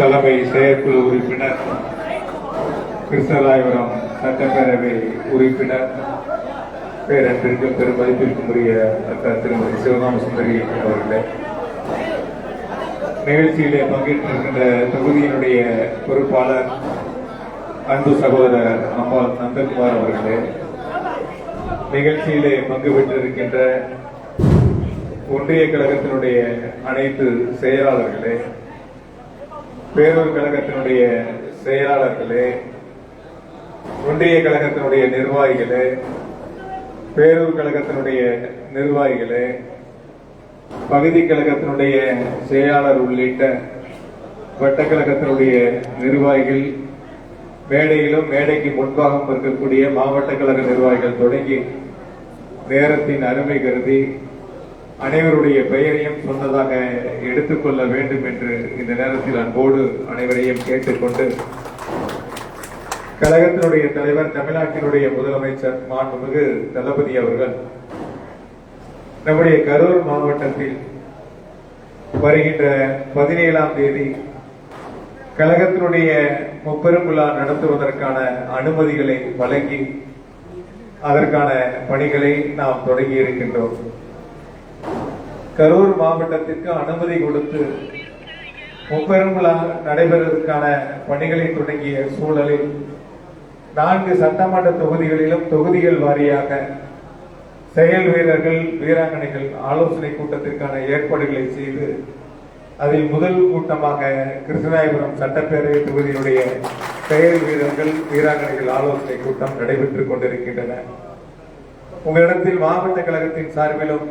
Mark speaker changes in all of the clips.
Speaker 1: தலைமை செயற்குழு உறுப்பினர் கிருஷ்ணராயபுரம் சட்டப்பேரவை உறுப்பினர் பேரன்பிற்கு பெருமதிப்பிற்குரிய திருமதி சிவகாம சுந்தரி அவர்களே. நிகழ்ச்சியிலே பங்கேற்றிருக்கின்ற தொகுதியினுடைய பொறுப்பாளர் அன்பு சகோதரர் அம்பாள் நந்தகுமார் அவர்களே. நிகழ்ச்சியிலே பங்கு பெற்றிருக்கின்ற ஒன்றிய கழகத்தினுடைய அனைத்து செயலாளர்களே பேரூர் கழகத்தினுடைய செயலாளர்களே ஒன்றிய கழகத்தினுடைய நிர்வாகிகளே பேரூர் கழகத்தினுடைய நிர்வாகிகளே பகுதி கழகத்தினுடைய செயலாளர் உள்ளிட்ட வட்டக்கழகத்தினுடைய நிர்வாகிகள் மேடையிலும் மேடைக்கு முன்பாகவும் இருக்கக்கூடிய மாவட்ட கழக நிர்வாகிகள் தொடங்கி நேரத்தின் அருமை கருதி அனைவருடைய பெயரையும் சொன்னதாக எடுத்துக்கொள்ள வேண்டும் என்று இந்த நேரத்தில் அன்போடு அனைவரையும் கேட்டுக்கொண்டு கழகத்தினுடைய தலைவர் தமிழ்நாட்டினுடைய முதலமைச்சர் மாண்புமிகு தளபதி அவர்கள் நம்முடைய கரூர் மாவட்டத்தில் வருகின்ற பதினேழாம் தேதி கழகத்தினுடைய முப்பெரும் விழா நடத்துவதற்கான அனுமதிகளை வழங்கி அதற்கான பணிகளை நாம் தொடங்கி இருக்கின்றோம். கரூர் மாவட்டத்திற்கு அனுமதி கொடுத்து முப்பெரும் விழா நடைபெறுவதற்கான பணிகளை தொடங்கிய சூழலில் நான்கு சட்டமன்ற தொகுதிகளிலும் தொகுதிகள் வாரியாக செயல் வீரர்கள் வீராங்கனைகள் ஆலோசனை கூட்டத்திற்கான ஏற்பாடுகளை செய்து அதில் முதல் கூட்டமாக கிருஷ்ணராயபுரம் சட்டப்பேரவை தொகுதியினுடைய செயல் வீரர்கள் வீராங்கனைகள் ஆலோசனை கூட்டம் நடைபெற்றுக் கொண்டிருக்கின்றன. உங்களிடத்தில் மாவட்ட கழகத்தின் சார்பிலும்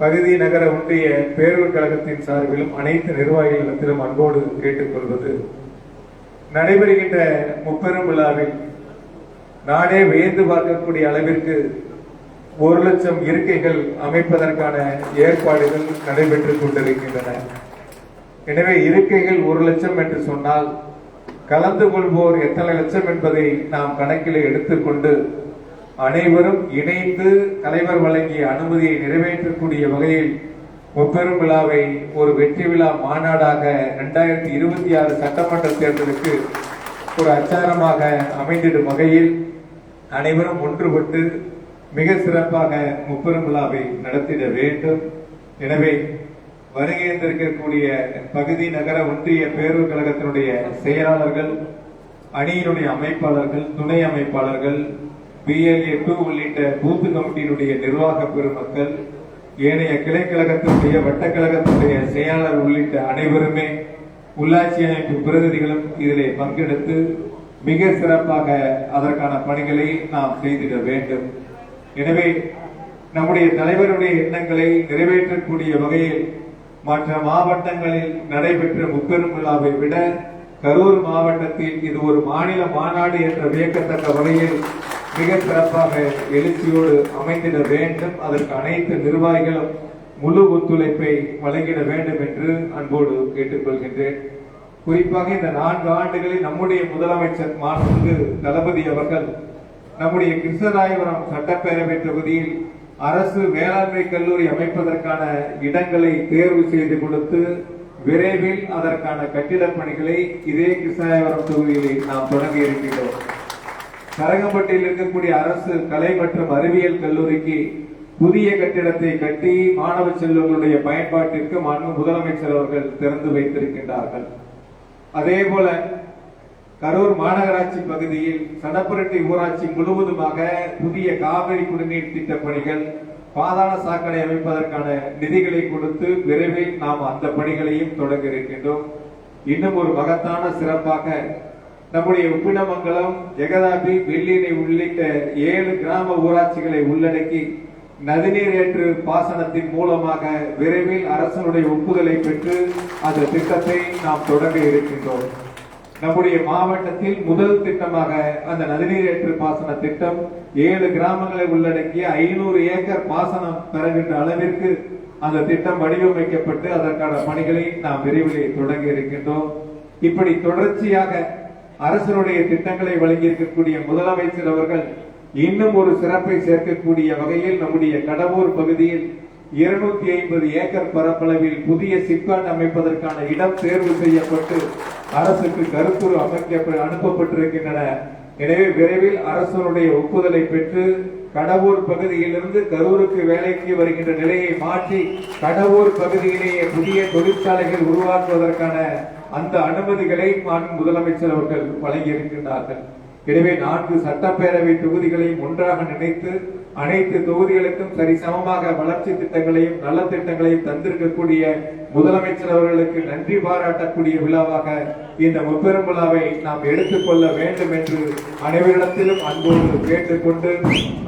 Speaker 1: பகுதி நகர ஒன்றிய பேரூர் கழகத்தின் சார்பிலும் அனைத்து நிர்வாகிகளிடத்திலும் அன்போடு கேட்டுக்கொள்வது நடைபெறுகின்ற முப்பெரும் விழாவில் நாடே வியந்து பார்க்கக்கூடிய அளவிற்கு ஒரு லட்சம் இருக்கைகள் அமைப்பதற்கான ஏற்பாடுகள் நடைபெற்றுக் கொண்டிருக்கின்றன. எனவே இருக்கைகள் ஒரு லட்சம் என்று சொன்னால் கலந்து கொள்வோர் எத்தனை லட்சம் என்பதை நாம் கணக்கில் எடுத்துக்கொண்டு அனைவரும் இணைந்து தலைவர் வழங்கிய அனுமதியை நிறைவேற்றக்கூடிய வகையில் முப்பெரும் விழாவை ஒரு வெற்றி விழா மாநாடாக இரண்டாயிரத்தி இருபத்தி ஆறு சட்டமன்ற தேர்தலுக்கு ஒரு அச்சாரமாக அமைந்திடும் வகையில் அனைவரும் ஒன்றுபட்டு மிக சிறப்பாக முப்பெரும் விழாவை நடத்திட வேண்டும். எனவே வருகையிருந்திருக்கக்கூடிய பகுதி நகர ஒன்றிய பேரூர் கழகத்தினுடைய செயலாளர்கள் அணியினுடைய அமைப்பாளர்கள் துணை அமைப்பாளர்கள் பிஎல்ஏ டூ உள்ளிட்ட பூத்து கமிட்டியினுடைய நிர்வாக பெருமக்கள் ஏனைய கிளைக்கழகத்தினுடைய வட்டக்கழகத்தினுடைய செயலாளர் உள்ளிட்ட அனைவருமே உள்ளாட்சி அமைப்பு பிரதிநிதிகளும் இதிலே பங்கெடுத்து மிக சிறப்பாக அதற்கான பணிகளை நாம் செய்திட வேண்டும். எனவே நம்முடைய தலைவருடைய எண்ணங்களை நிறைவேற்றக்கூடிய வகையில் மற்ற மாவட்டங்களில் நடைபெற்ற முப்பெரும் விழாவை விட கரூர் மாவட்டத்தில் இது ஒரு மாநில மாநாடு என்ற வியக்கத்தக்க வகையில் மிக சிறப்பாக எழுச்சியோடு அமைந்திட வேண்டும். அதற்கு அனைத்து நிர்வாகிகளும் முழு ஒத்துழைப்பை வழங்கிட வேண்டும் என்று அன்போடு கேட்டுக்கொள்கின்றேன். குறிப்பாக இந்த நான்கு ஆண்டுகளில் நம்முடைய முதலமைச்சர் மாண்புமிகு தளபதி அவர்கள் நம்முடைய கிருஷ்ணராயபுரம் சட்டப்பேரவை தொகுதியில் அரசு வேளாண்மை கல்லூரி அமைப்பதற்கான இடங்களை தேர்வு செய்து கொடுத்து விரைவில் அதற்கான கட்டிடப் பணிகளை இதே கிருஷ்ணராயபுரம் தொகுதியில் நாம் தொடங்கி இருக்கின்றோம் கரகம்பட்டியில் இருக்கக்கூடிய அரசு கலை மற்றும் அறிவியல் கல்லூரிக்கு புதிய கட்டிடத்தை கட்டி மாணவ செல்வங்களுடைய பயன்பாட்டிற்கு மாண்பு முதலமைச்சர் அவர்கள் திறந்து வைத்திருக்கின்றார்கள். அதே போல கரூர் மாநகராட்சி பகுதியில் சடப்புரட்டி ஊராட்சி முழுவதுமாக புதிய காவிரி குடிநீர் திட்ட பணிகள் பாதாள சாக்கடை அமைப்பதற்கான நிதிகளை கொடுத்து விரைவில் நாம் அந்த பணிகளையும் தொடங்க இருக்கின்றோம். இன்னும் ஒரு மகத்தான சிறப்பாக நம்முடைய உப்பினமங்கலம் ஜெகதாபி வெள்ளினை உள்ளிட்ட ஏழு கிராம ஊராட்சிகளை உள்ளடக்கி நதிநீர் ஏற்று பாசனத்தின் மூலமாக விரைவில் அரசனுடைய ஒப்புதலை பெற்று அந்த திட்டத்தை நாம் தொடங்க இருக்கின்றோம். நம்முடைய மாவட்டத்தில் முதல் திட்டமாக அந்த நதிநீர் ஏற்று பாசன திட்டம் ஏழு கிராமங்களை உள்ளடக்கிய ஐநூறு ஏக்கர் பாசனம் பெறுகின்ற அளவிற்கு அந்த திட்டம் வடிவமைக்கப்பட்டு அதற்கான பணிகளை நாம் விரைவில் தொடங்க இருக்கின்றோம். இப்படி தொடர்ச்சியாக அரசனுடைய திட்டங்களை வழங்கியிருக்கக்கூடிய முதலமைச்சர் அவர்கள் இன்னும் ஒரு சிறப்பை சேர்க்கக்கூடிய வகையில் நம்முடைய கடவுர் பகுதியில் இருநூத்தி ஐம்பது ஏக்கர் பரப்பளவில் புதிய சிப்காட் அமைப்பதற்கான இடம் தேர்வு செய்யப்பட்டு அரசுக்கு கருத்துரு அமைக்க அனுப்பப்பட்டிருக்கின்றன. எனவே விரைவில் அரசனுடைய ஒப்புதலை பெற்று கடவூர் பகுதியிலிருந்து கரூருக்கு வேலைக்கு வருகின்ற நிலையை மாற்றி கடவுர் பகுதியிலேயே புதிய தொழிற்சாலைகள் உருவாக்குவதற்கான அந்த அனுமதிகளை முதலமைச்சர் அவர்கள் வழங்கியிருக்கின்றார்கள் எனவே நான்கு சட்டப்பேரவை தொகுதிகளையும் ஒன்றாக நினைத்து அனைத்து தொகுதிகளுக்கும் சரிசமமாக வளர்ச்சி திட்டங்களையும் நல்ல திட்டங்களையும் தந்திருக்கக்கூடிய முதலமைச்சர் அவர்களுக்கு நன்றி பாராட்டக்கூடிய விழாவாக இந்த முப்பெரும் விழாவை நாம் எடுத்துக்கொள்ள வேண்டும் என்று அனைவரிடத்திலும் அன்போடு கேட்டுக்கொண்டு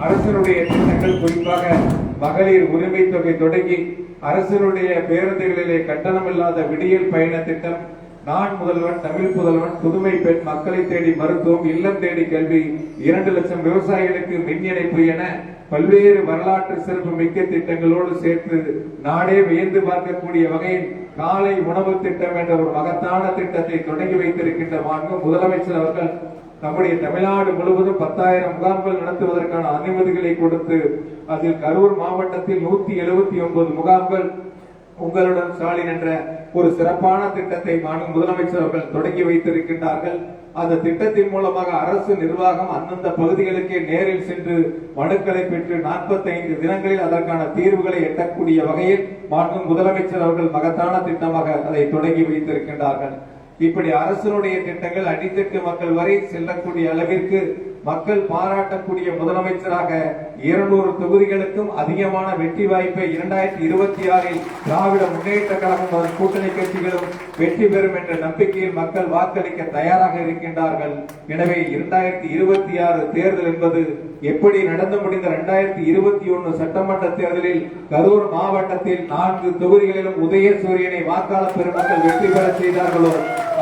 Speaker 1: அரசனுடைய திட்டங்கள் குறிப்பாக மகளிர் உரிமை தொகை தொடங்கி அரசனுடைய பேருந்துகளிலே கட்டணமில்லாத விடியல் பயண திட்டம் நான் முதல்வன் தமிழ் புதல்வன் புதுமை பெண் மக்களை தேடி மருத்துவம் இல்லம் தேடி கல்வி இரண்டு லட்சம் விவசாயிகளுக்கு மின் இணைப்பு என பல்வேறு வரலாற்று சிறப்பு மிக்க திட்டங்களோடு சேர்த்து நாடே வியந்து பார்க்கக்கூடிய வகையில் காலை உணவு திட்டம் என்ற ஒரு மகத்தான திட்டத்தை தொடங்கி வைத்திருக்கின்ற மாண்பு முதலமைச்சர் அவர்கள் நம்முடைய தமிழ்நாடு முழுவதும் பத்தாயிரம் முகாம்கள் நடத்துவதற்கான அனுமதிகளை கொடுத்து அதில் கரூர் மாவட்டத்தில் நூத்தி எழுபத்தி ஒன்பது முகாம்கள் உங்களுடன் ஸ்டாலின் என்ற ஒரு சிறப்பான திட்டத்தை மாநில முதலமைச்சர் அவர்கள் தொடங்கி வைத்திருக்கின்றார்கள். அந்த திட்டத்தின் மூலமாக அரசு நிர்வாகம் அந்தந்த பகுதிகளுக்கே நேரில் சென்று மனுக்களை பெற்று 45 தினங்களில் அதற்கான தீர்வுகளை எட்டக்கூடிய வகையில் மாண்பு முதலமைச்சர் அவர்கள் மகத்தான திட்டமாக அதை தொடங்கி வைத்திருக்கின்றார்கள். இப்படி அரசனுடைய திட்டங்கள் அடித்தட்டு மக்கள் வரை செல்லக்கூடிய அளவிற்கு மக்கள் பாராட்டக்கூடிய முதலமைச்சராக இருநூறு தொகுதிகளுக்கும் அதிகமான வெற்றி வாய்ப்பை இரண்டாயிரத்தி இருபத்தி ஆறில் திராவிட முன்னேற்ற கழகம் அதன் கூட்டணி கட்சிகளும் வெற்றி பெறும் என்ற நம்பிக்கையில் மக்கள் வாக்களிக்க தயாராக இருக்கின்றார்கள். எனவே இரண்டாயிரத்தி இருபத்தி ஆறு தேர்தல் என்பது எப்படி நடந்து முடிந்த இரண்டாயிரத்தி இருபத்தி ஒன்று சட்டமன்ற தேர்தலில் கரூர் மாவட்டத்தில் நான்கு தொகுதிகளிலும் உதயசூரியனை வாக்காளர் பெருமக்கள் வெற்றி பெற செய்தார்களோ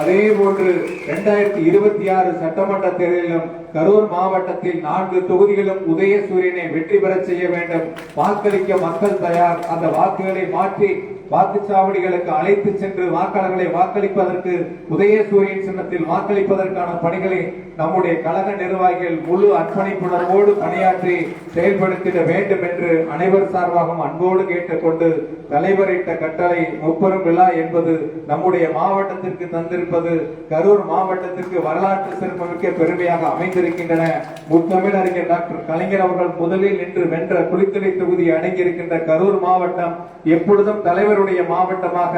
Speaker 1: அதே போன்று இரண்டாயிரத்தி இருபத்தி ஆறு சட்டமன்ற தேர்தலிலும் கரூர் மாவட்டத்தில் நான்கு தொகுதிகளும் உதயசூரியனை வெற்றி பெற செய்ய வேண்டும். வாக்களிக்க மக்கள் தயார். அந்த வாக்குகளை மாற்றி வாக்குச்சாவடிகளுக்கு அழைத்து சென்று வாக்காளர்களை வாக்களிப்பதற்கு உதயசூரியன் சின்னத்தில் வாக்களிப்பதற்கான பணிகளை நம்முடைய கழக நிர்வாகிகள் முழு அர்ப்பணிப்புணர்வோடு பணியாற்றி செயல்படுத்திட வேண்டும் என்று அனைவர் சார்பாகவும் அன்போடு கேட்டுக்கொண்டு தலைவரிட்ட கட்டளை முப்பெரும் விழா என்பது நம்முடைய மாவட்டத்திற்கு தந்திருப்பது கரூர் மாவட்டத்திற்கு வரலாற்று சிறப்புமிக்க பெருமையாக அமைந்திருக்கின்றன. முத்தமிழ் அறிஞர் டாக்டர் கலைஞர் அவர்கள் முதலில் நின்று வென்ற குளித்தலை தொகுதி அடங்கியிருக்கின்ற கரூர் மாவட்டம் எப்பொழுதும் தலைவர் தலைவருடைய மாவட்டமாக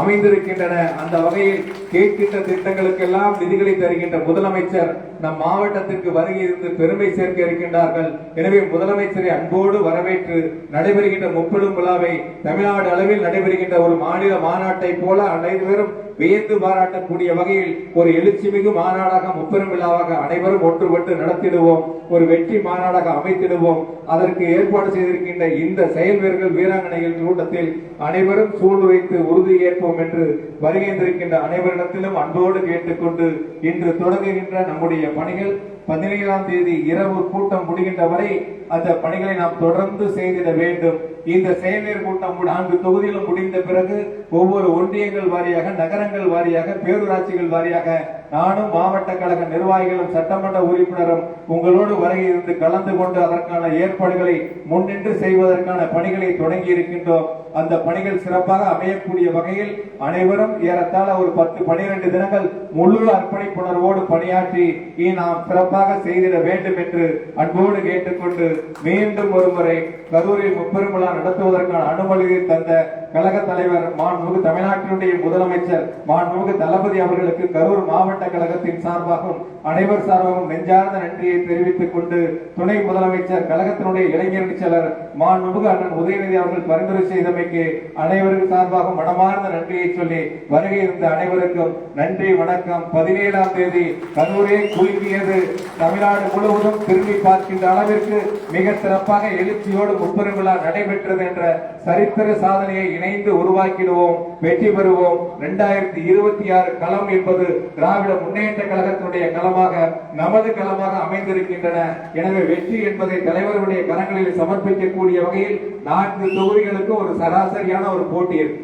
Speaker 1: அமைந்திருக்கின்றன. அந்த வகையில் கேட்கின்ற திட்டங்களுக்கெல்லாம் நிதிகளை தருகின்ற முதலமைச்சர் நம் மாவட்டத்திற்கு வருகை இருந்து பெருமை சேர்க்க இருக்கின்றார்கள். எனவே முதலமைச்சரை அன்போடு வரவேற்று நடைபெறுகின்ற முப்பெரும் விழாவை தமிழ்நாடு அளவில் நடைபெறுகின்ற ஒரு மாநில மாநாட்டை போல அனைவரும் வியந்து பாராட்டக்கூடிய வகையில் ஒரு எழுச்சிமிகு மாநாடாக முப்பெரும் விழாவாக அனைவரும் ஒன்றுபட்டு நடத்திடுவோம். ஒரு வெற்றி மாநாடாக அமைத்திடுவோம். அதற்கு ஏற்பாடு செய்திருக்கின்ற இந்த செயல் வீரர்கள் வீராங்கனைகள் கூட்டத்தில் அனைவரும் சூழ்நிலைத்து உறுதி ஏற்போம் என்று வருகின்றிருக்கின்ற அனைவரிடத்திலும் அன்போடு கேட்டுக்கொண்டு இன்று தொடங்குகின்ற நம்முடைய பணிகள் பதினேழாம் தேதி இரவு கூட்டம் முடிகின்ற வரை அந்த பணிகளை நாம் தொடர்ந்து செய்திட வேண்டும். இந்த செயலர் கூட்டம் நான்கு தொகுதியிலும் முடிந்த பிறகு ஒவ்வொரு ஒன்றியங்கள் வாரியாக நகரங்கள் வாரியாக பேரூராட்சிகள் வாரியாக நானும் மாவட்ட கழக நிர்வாகிகளும் சட்டமன்ற உறுப்பினரும் உங்களோடு வருகை இருந்து கலந்து கொண்டு அதற்கான ஏற்பாடுகளை முன்னின்று செய்வதற்கான பணிகளை தொடங்கி இருக்கின்றோம். அந்த பணிகள் சிறப்பாக அமையக்கூடிய வகையில் அனைவரும் ஏறத்தாழ ஒரு பத்து பனிரெண்டு தினங்கள் முழு அர்ப்பணிப்புணர்வோடு பணியாற்றி நாம் சிறப்பாக செய்திட வேண்டும் என்று அன்போடு கேட்டுக்கொண்டு மீண்டும் ஒருமுறை கரூரில் முப்பெரும் நடத்துவதற்கான அனுமதியை தந்த கழக தலைவர் மாண்புமிகு தமிழ்நாட்டினுடைய முதலமைச்சர் மாண்புமிகு தளபதி அவர்களுக்கு கரூர் மாவட்ட கழகத்தின் சார்பாகவும் அனைவர் சார்பாகவும் நெஞ்சார்ந்த நன்றியை தெரிவித்துக் கொண்டு துணை முதலமைச்சர் கழகத்தினுடைய இளைஞரணி செயலர் மாண்புமிகு அண்ணன் உதயநிதி அவர்கள் பரிந்துரை செய்தமைக்கு அனைவருக்கு சார்பாகவும் மனமார்ந்த நன்றியை சொல்லி வருகை இருந்த அனைவருக்கும் நன்றி வணக்கம். பதினேழாம் தேதி கரூரே குலுங்கியது. தமிழ்நாடு முழுவதும் திரும்பி பார்க்கின்ற அளவிற்கு மிக சிறப்பாக எழுச்சியோடு முப்பெரும் விழா நடைபெற்றது என்ற சரித்திர சாதனையை இணைந்து உருவாக்கிடுவோம் வெற்றி பெறுவோம். இரண்டாயிரத்தி இருபத்தி ஆறு களம் என்பது திராவிட முன்னேற்ற கழகத்தினுடைய களமாக நமது களமாக அமைந்திருக்கின்றன. எனவே வெற்றி என்பதை தலைவர்களுடைய கரங்களில் சமர்ப்பிக்கக்கூடிய வகையில் நான்கு தொகுதிகளுக்கு ஒரு சராசரியான ஒரு போட்டி இருக்கு.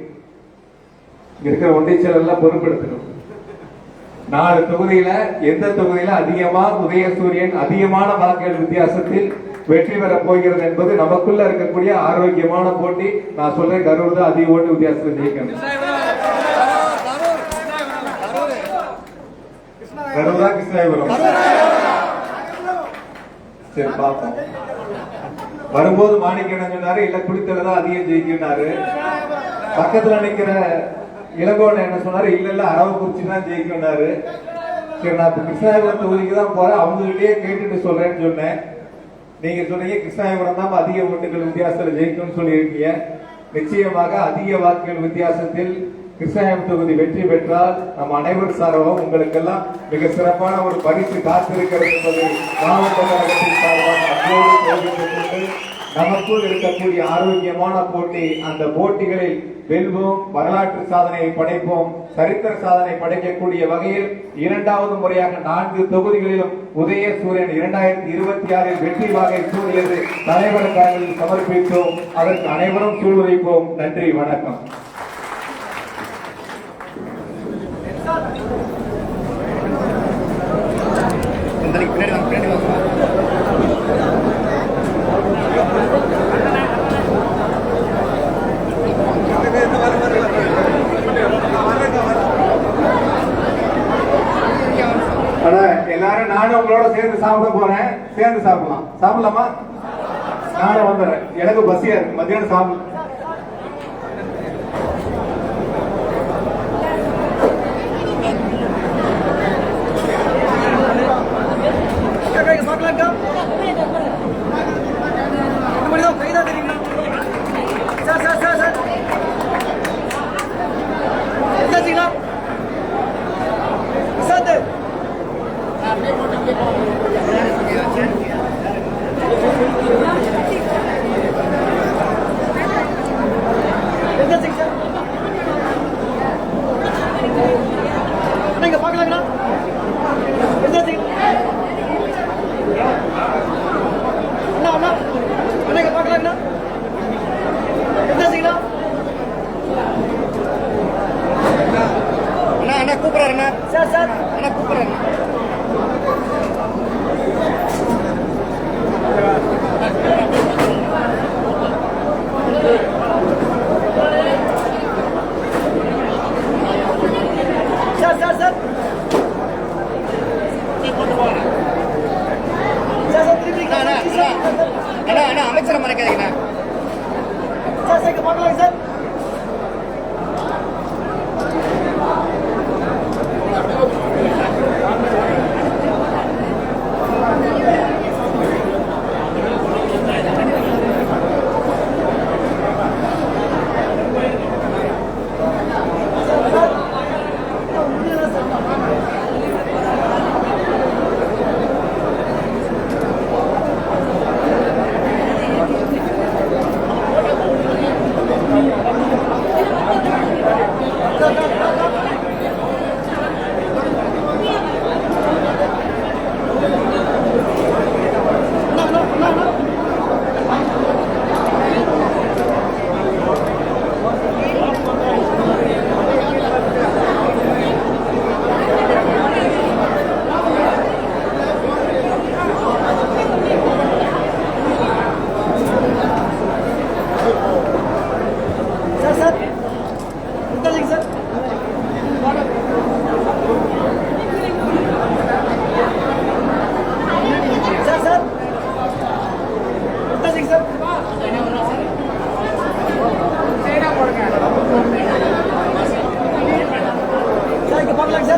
Speaker 1: இருக்கிற ஒன்றிய செயலர்லாம் பொறுப்பெடுக்கணும் நாலு தொகுதியில எந்த தொகுதியில அதிகமா உதயசூரியன் அதிகமான வாக்குகள் வித்தியாசத்தில் வெற்றி பெற போகிறது என்பது நமக்குள்ள இருக்கக்கூடிய ஆரோக்கியமான போட்டி. நான் சொல்றேன் கரூர் தான் அதிக ஓட்டு வித்தியாசத்தில் ஜெயிக்கணும். கரூர் தான் கிருஷ்ணாபுரம் சரி பார்ப்போம். வரும்போது மாணிக்கணும் சொன்னாரு இல்ல குடித்தல தான் அதிகம் ஜெயிக்கினாரு பக்கத்துல நிக்கிற இளங்கோவன் என்ன சொன்னாரு இல்ல இல்ல அரவக்குறிச்சி தான் ஜெயிக்கினாரு சரி நான் இப்ப கிருஷ்ணாபுரம் தொகுதிக்கு தான் போறேன். அவங்ககிட்டயே கேட்டுட்டு சொல்றேன்னு சொன்னேன். நீங்க சொன்னீங்க கிருஷ்ணாயபுரம் தான் அதிக ஓட்டுகள் வித்தியாசத்தில் ஜெயிக்கும்னு சொல்லியிருக்கீங்க. நிச்சயமாக அதிக வாக்குகள் வித்தியாசத்தில் கிருஷ்ணாயம் தொகுதி வெற்றி பெற்றால் நம் அனைவர் சார்பாகவும் உங்களுக்கெல்லாம் மிக சிறப்பான ஒரு பரிசு காத்திருக்கிறது என்பது மாவட்ட கழகத்தின் சார்பாக நமக்குள் இருக்கக்கூடிய ஆரோக்கியமான போட்டி அந்த போட்டிகளில் வெல்வோம் வரலாற்று சாதனையை படைப்போம் சரித்திர சாதனை படைக்கக்கூடிய வகையில் இரண்டாவது முறையாக நான்கு தொகுதிகளிலும் உதய சூரியன் இரண்டாயிரத்தி இருபத்தி ஆறில் வெற்றி வாகை சூடியது தலைவருக்காக சமர்ப்பித்தோம். அதற்கு அனைவரும் சூழ்நிலைப்போம் நன்றி வணக்கம். சேர்ந்து சாப்பிட போறேன். சேர்ந்து சாப்பிடலாம். சாப்பிடலாமா? நானும் வந்துடுறேன். எனக்கு பசியா இருக்கு. மத்தியானம் சாப்பிட
Speaker 2: লাগছে?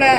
Speaker 2: แหละ